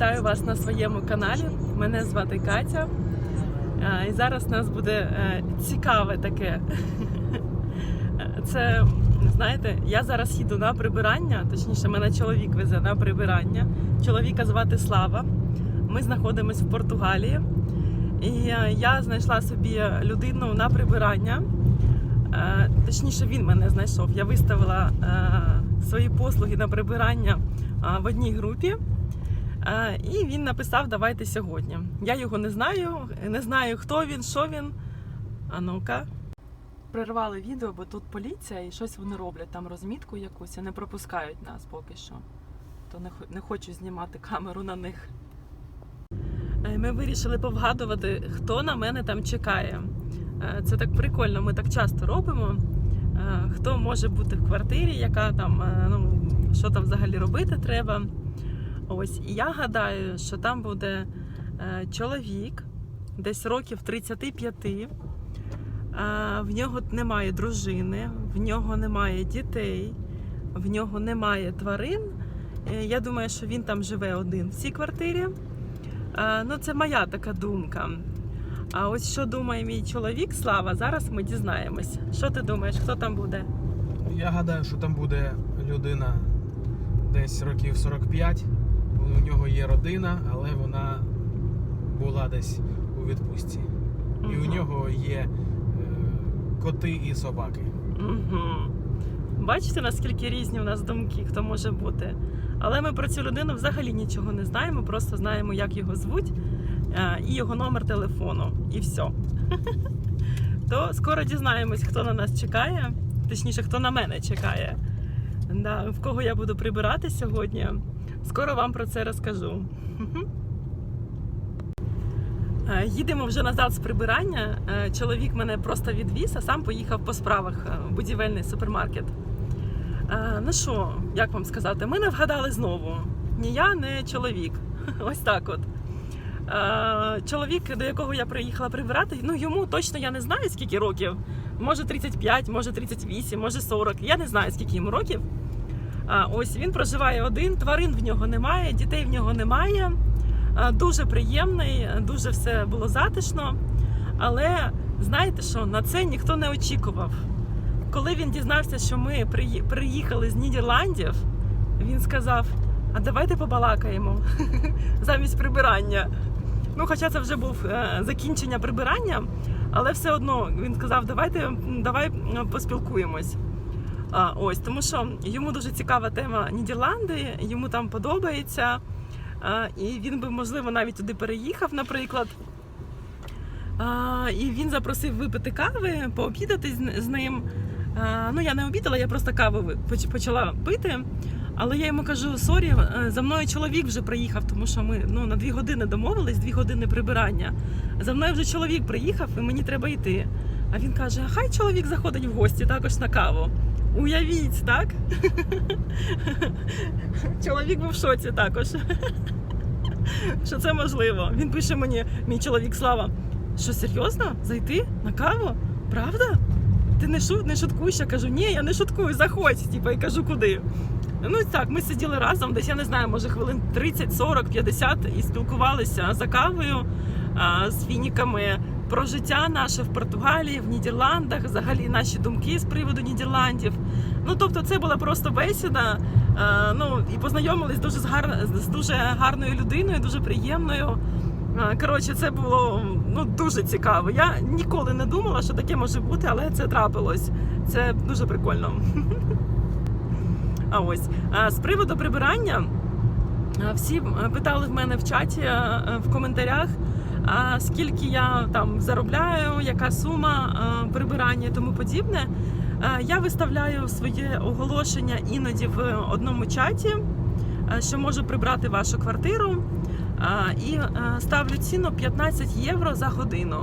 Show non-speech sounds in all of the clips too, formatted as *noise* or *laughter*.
Вітаю вас на своєму каналі. Мене звати Катя. Е, І зараз у нас буде е, цікаве таке. Це, знаєте, я зараз їду на прибирання, точніше, мене чоловік везе на прибирання. Чоловіка звати Слава. Ми знаходимося в Португалії. І е, я знайшла собі людину на прибирання. Точніше, він мене знайшов. Я виставила свої послуги на прибирання в одній групі. І він написав Давайте сьогодні. Я його не знаю, не знаю, хто він, що він. А ну-ка. Прервали відео, бо тут поліція і щось вони роблять, там розмітку якусь і не пропускають нас поки що. То не, не хочу знімати камеру на них. Е, Ми вирішили повгадувати, хто на мене там чекає. Е, Це так прикольно, ми так часто робимо. Е, Хто може бути в квартирі, яка там, ну, що там взагалі робити треба. Ось, і я гадаю, що там буде е, чоловік, десь років 35. Е, В нього немає дружини, в нього немає дітей, в нього немає тварин. Е, Я думаю, що він там живе один в цій квартирі. Ну, це моя така думка. А ось що думає мій чоловік Слава, зараз ми дізнаємось. Що ти думаєш, хто там буде? Я гадаю, що там буде людина десь років 45. У нього є родина, але вона була десь у відпустці. І у нього є е, коти і собаки. Угу. Бачите, наскільки різні в нас думки, хто може бути. Але ми про цю людину взагалі нічого не знаємо, просто знаємо, як його звуть е, і його номер телефону. І все. *laughs* То скоро дізнаємось, хто на нас чекає, точніше, хто на мене чекає. Да, в кого я буду прибирати сьогодні. Скоро вам про це розкажу. Е, Їдемо вже назад з прибирання. Е, Чоловік мене просто відвіз, а сам поїхав по справах е, в будівельний супермаркет. Ну що, як вам сказати, ми не вгадали знову. Ні я, ні чоловік. *laughs* Ось так от. Чоловік, до якого я приїхала прибирати, ну йому точно я не знаю, скільки років. Може 35, може 38, може 40. Я не знаю, скільки йому років. А, ось він проживає один, тварин в нього немає, дітей в нього немає. Дуже приємний, дуже все було затишно. Але знаєте що, на це ніхто не очікував. Коли він дізнався, що ми приїхали з Нідерландів, він сказав: А давайте побалакаємо *laughs* замість прибирання. Ну, хоча це вже був е, закінчення прибирання, але все одно він сказав, давайте давай поспілкуємось. А, ось, тому що йому дуже цікава тема Нідерланди, йому там подобається. А, і він би, можливо, навіть туди переїхав, наприклад. А, і він запросив випити кави, пообідати з, з ним. А, ну, я не обідала, я просто каву почала пити. Але я йому кажу: сорі, е, за мною чоловік вже приїхав, тому що ми ну, на дві години домовились, дві години прибирання. За мною вже чоловік приїхав, і мені треба йти. А він каже: хай чоловік заходить в гості також на каву. Уявіть, так? Чоловік був в шоці також. Що це можливо? Він пише мені, мій чоловік Слава, що серйозно? Зайти на каву? Правда? Ти не, шу, не шуткуєш? Я кажу, ні, я не шуткую, заходь. Типа, і кажу, куди. Ну так, ми сиділи разом, десь я не знаю, може хвилин 30, 40, 50 і спілкувалися за кавою а, з фініками про життя наше в Португалії, в Нідерландах, взагалі наші думки з приводу Нідерландів. Ну тобто, це була просто бесіда. А, ну і познайомились дуже з, гар... з дуже гарною людиною, дуже приємною. А, Коротше, це було ну дуже цікаво. Я ніколи не думала, що таке може бути, але це трапилось. Це дуже прикольно. А ось з приводу прибирання. Всі е, питали в мене в чаті е, в коментарях, скільки я там заробляю, яка сума е, прибирання і тому подібне. Е, Я виставляю своє оголошення іноді в одному чаті, е, що можу прибрати вашу квартиру. І ставлю ціну 15 євро за годину.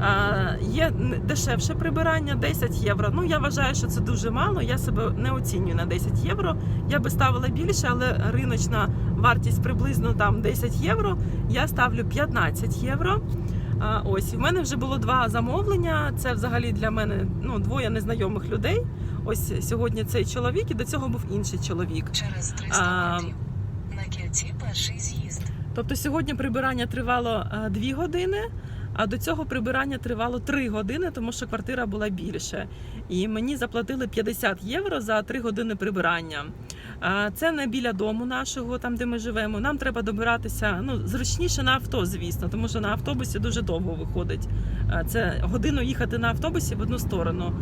Е, Є дешевше прибирання 10 євро. Ну я вважаю, що це дуже мало. Я себе не оцінюю на 10 євро. Я би ставила більше, але риночна вартість приблизно там 10 євро. Я ставлю 15 євро. Ось і в мене вже було два замовлення. Це взагалі для мене ну двоє незнайомих людей. Ось сьогодні цей чоловік, і до цього був інший чоловік. Через 300 А. На кільці перший з'їзд. Тобто сьогодні прибирання тривало 2 години, а до цього прибирання тривало 3 години, тому що квартира була більше. І мені заплатили 50 євро за 3 години прибирання. Це не біля дому нашого, там де ми живемо. Нам треба добиратися ну, зручніше на авто, звісно, тому що на автобусі дуже довго виходить. Це годину їхати на автобусі в одну сторону.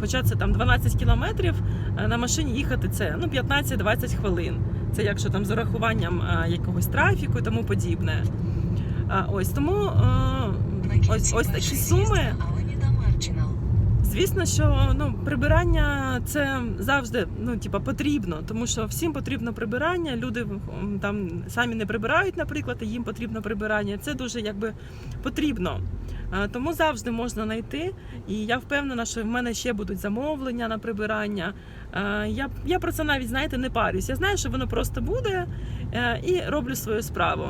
Хоча це там 12 кілометрів, на машині їхати це ну, 15-20 хвилин. Це якщо там з урахуванням якогось трафіку і тому подібне. Ось тому ось, ось такі суми. Звісно, що ну прибирання це завжди ну типа потрібно, тому що всім потрібно прибирання. Люди там самі не прибирають, наприклад, і їм потрібно прибирання. Це дуже якби потрібно. Тому завжди можна знайти. І я впевнена, що в мене ще будуть замовлення на прибирання. Я, я про це навіть знаєте не парюсь. Я знаю, що воно просто буде е, і роблю свою справу.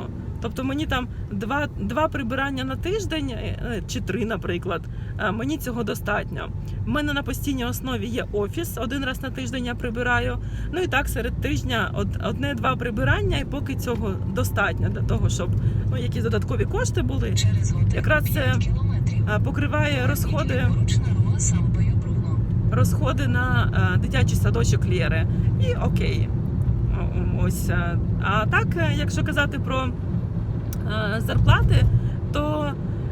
Тобто мені там два, два прибирання на тиждень е, е, чи три, наприклад. Е, Мені цього достатньо. У мене на постійній основі є офіс. Один раз на тиждень я прибираю. Ну і так серед тижня одне-два прибирання, і поки цього достатньо для того, щоб ну, якісь додаткові кошти були. Через Якраз це, Покриває розходи, розходи на дитячий садочок Лєри. І окей. Ось. А так, якщо казати про зарплати, то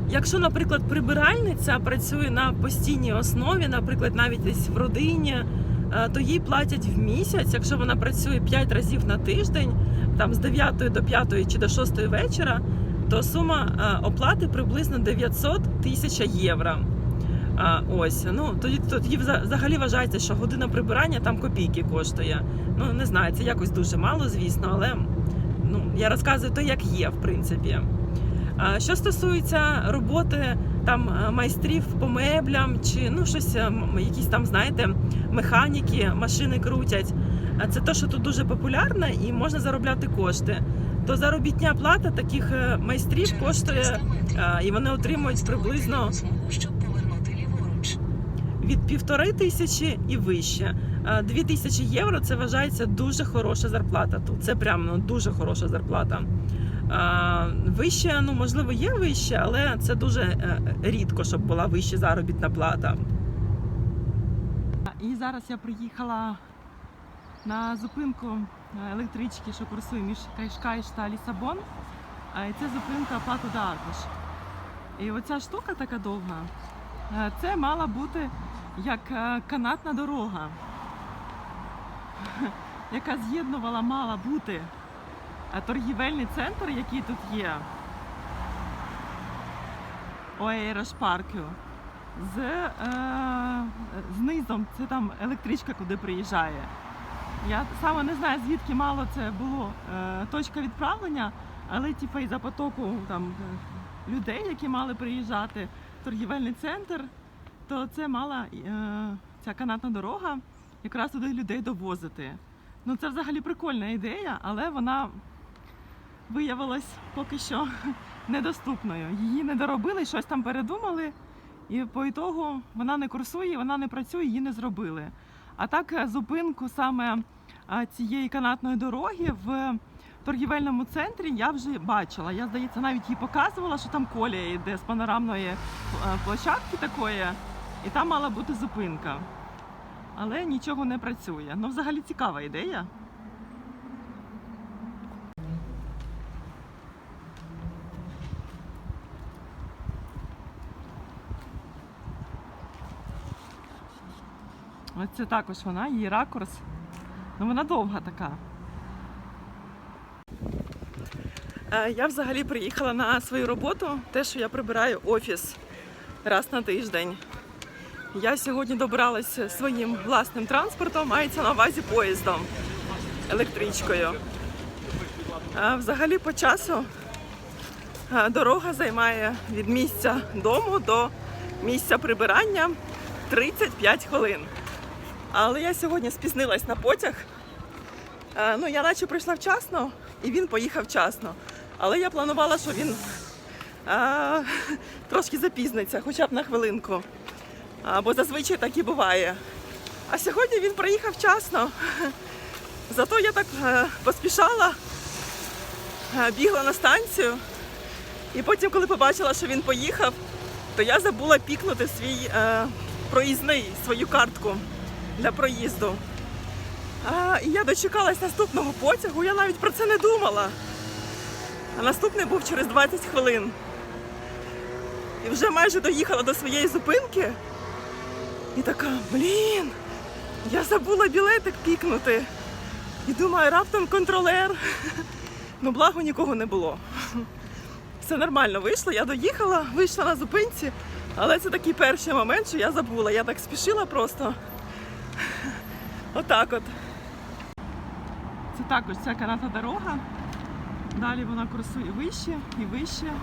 якщо, наприклад, прибиральниця працює на постійній основі, наприклад, навіть десь в родині, е, то їй платять в місяць, якщо вона працює 5 разів на тиждень, там з 9 до 5 чи до 6 вечора, то сума е, оплати приблизно 900 тисяч євро. А, ось, ну тоді тоді взагалі вважається, що година прибирання там копійки коштує. Ну не знаю, це якось дуже мало, звісно, але ну я розказую те, як є, в принципі. Що стосується роботи там е, майстрів по меблям чи ну щось, е, якісь там, знаєте, механіки, машини крутять. Це те, що тут дуже популярно і можна заробляти кошти. То заробітня плата таких е, майстрів коштує, 300 метрів. а, і вони отримують приблизно від півтори тисячі і вище. А, Дві тисячі євро це вважається дуже хороша зарплата тут. Це прям ну, дуже хороша зарплата. А, Вище, ну можливо, є вище, але це дуже е, рідко, щоб була вища заробітна плата. І зараз я приїхала на зупинку е, електрички, що курсує між Кайшкайш та Лісабон. І це зупинка Плату да. І оця штука така довга. е, Це мала бути як е, канатна дорога, *laughs* яка з'єднувала мала бути торгівельний центр, який тут є. Оейрошпаркю. З, е, з низом це там електричка, куди приїжджає. Я саме не знаю, звідки мало це було е, точка відправлення, але типу, із-за потоку там, людей, які мали приїжджати в торгівельний центр, то це мала е, ця канатна дорога якраз туди людей довозити. Ну це взагалі прикольна ідея, але вона виявилась поки що *laughs* недоступною. Її не доробили, щось там передумали, і по ітогу вона не курсує, вона не працює, її не зробили. А так е, зупинку саме е, цієї канатної дороги в торгівельному центрі я вже бачила. Я, здається, навіть їй показувала, що там колія йде з панорамної е, площадки такої, і там мала бути зупинка. Але нічого не працює. Ну, взагалі цікава ідея. Ось це також вона, її ракурс. Ну, вона довга така. Е, Я взагалі приїхала на свою роботу, те, що я прибираю офіс раз на тиждень. Я сьогодні добиралася своїм власним транспортом, мається на увазі поїздом, електричкою. Взагалі по часу дорога займає від місця дому до місця прибирання 35 хвилин. Але я сьогодні спізнилась на потяг. Ну, я наче прийшла вчасно, і він поїхав вчасно. Але я планувала, що він а, *laughs* трошки запізниться, хоча б на хвилинку. Бо зазвичай так і буває. А сьогодні він приїхав вчасно. Зато я так е, поспішала, е, бігла на станцію, і потім, коли побачила, що він поїхав, то я забула пікнути свій е, проїзний, свою картку для проїзду. І я дочекалась наступного потягу, я навіть про це не думала. А наступний був через 20 хвилин. І вже майже доїхала до своєї зупинки. І така, блін, я забула білетик пікнути. І думаю, раптом контролер. Ну, благо нікого не було. Все нормально вийшло, я доїхала, вийшла на зупинці, але це такий перший момент, що я забула. Я так спішила просто. Отак от. Це також ця каната дорога. Далі вона курсує вище і вище.